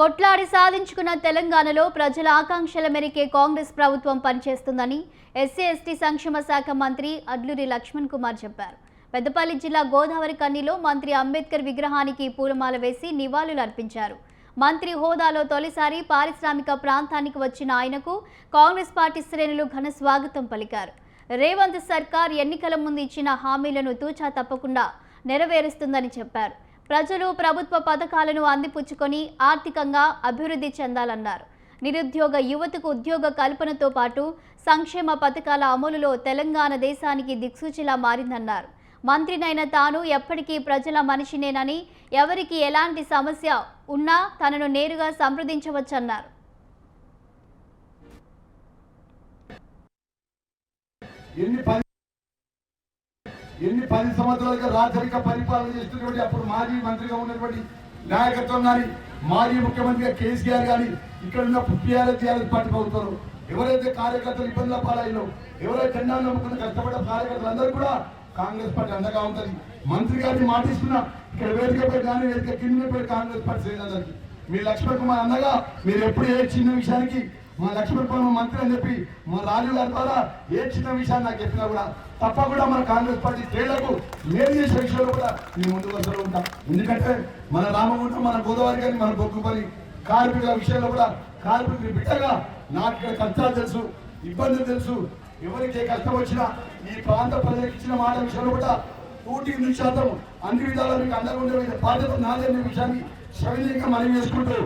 కొట్లాడి సాధించుకున్న తెలంగాణలో ప్రజల ఆకాంక్షల మేరకే కాంగ్రెస్ ప్రభుత్వం పనిచేస్తుందని ఎస్సీ ఎస్టీ సంక్షేమ శాఖ మంత్రి అడ్లూరి లక్ష్మణ్ కుమార్ చెప్పారు. పెద్దపల్లి జిల్లా గోదావరి కన్నీలో మంత్రి అంబేద్కర్ విగ్రహానికి పూలమాల వేసి నివాళులు అర్పించారు. మంత్రి హోదాలో తొలిసారి పారిశ్రామిక ప్రాంతానికి వచ్చిన ఆయనకు కాంగ్రెస్ పార్టీ శ్రేణులు ఘన స్వాగతం పలికారు. రేవంత్ సర్కార్ ఎన్నికల ముందు ఇచ్చిన హామీలను తూచా తప్పకుండా నెరవేరుస్తుందని చెప్పారు. ప్రజలు ప్రభుత్వ పథకాలను అందిపుచ్చుకొని ఆర్థికంగా అభివృద్ధి చెందాలన్నారు. నిరుద్యోగ యువతకు ఉద్యోగ కల్పనతో పాటు సంక్షేమ పథకాల అమలులో తెలంగాణ దేశానికి దిక్సూచిలా మారిందన్నారు. మంత్రినైన తాను ఎప్పటికీ ప్రజల మనిషినేనని ఎవరికి ఎలాంటి సమస్య ఉన్నా తనను నేరుగా సంప్రదించవచ్చన్నారు. ఎన్ని ఎన్ని పది సంవత్సరాలుగా రాచరిక పరిపాలన చేస్తున్నటువంటి అప్పుడు మాజీ మంత్రిగా ఉన్నటువంటి నాయకత్వం కానీ మాజీ ముఖ్యమంత్రిగా కేసీఆర్ కానీ ఇక్కడ ఉన్న టీఆర్ఎస్ టీఆర్ఎస్ పార్టీ ప్రభుత్వం ఎవరైతే కార్యకర్తలు ఇబ్బందుల పాలయ్యో ఎవరైతే జెండాలు నమ్ముకున్న కష్టపడ్డ కార్యకర్తలు అందరూ కూడా కాంగ్రెస్ పార్టీ అండగా ఉంటుంది. మంత్రి గారిని మాటిస్తున్నా ఇక్కడ వేదికపై కానీ వేదిక కింద పోయి కాంగ్రెస్ పార్టీ శ్రేణులందరికీ. మీ లక్ష్మణ్ కుమార్ అన్నగా మీరు ఎప్పుడు ఏ చిన్న విషయానికి మా లక్ష్మణ్ మంత్రి అని చెప్పి మా రాజు గారి ద్వారా ఏ చిన్న విషయాన్ని నాకు చెప్పినా కూడా తప్పకుండా మన కాంగ్రెస్ పార్టీ శ్రేణులకు మేలు చేసే విషయంలో కూడా నేను ముందుకు వస్తూ ఉంటాం. ఎందుకంటే మన రామగుండం మన గోదావరి కానీ మన బొగ్గుపల్లి కార్మికుల విషయంలో కూడా కార్మికులు బిడ్డగా నాకు ఇక్కడ కష్టాలు తెలుసు ఇబ్బందులు తెలుసు. ఎవరికి ఏ కష్టం వచ్చినా ఈ ప్రాంత ప్రజలకు ఇచ్చిన మాట విషయంలో కూడా నూటి ఎనిమిది శాతం అన్ని విధాలా మీకు అండగా ఉండే బాధ్యత నాదే విషయాన్ని సవినీయంగా మనం చేసుకుంటూ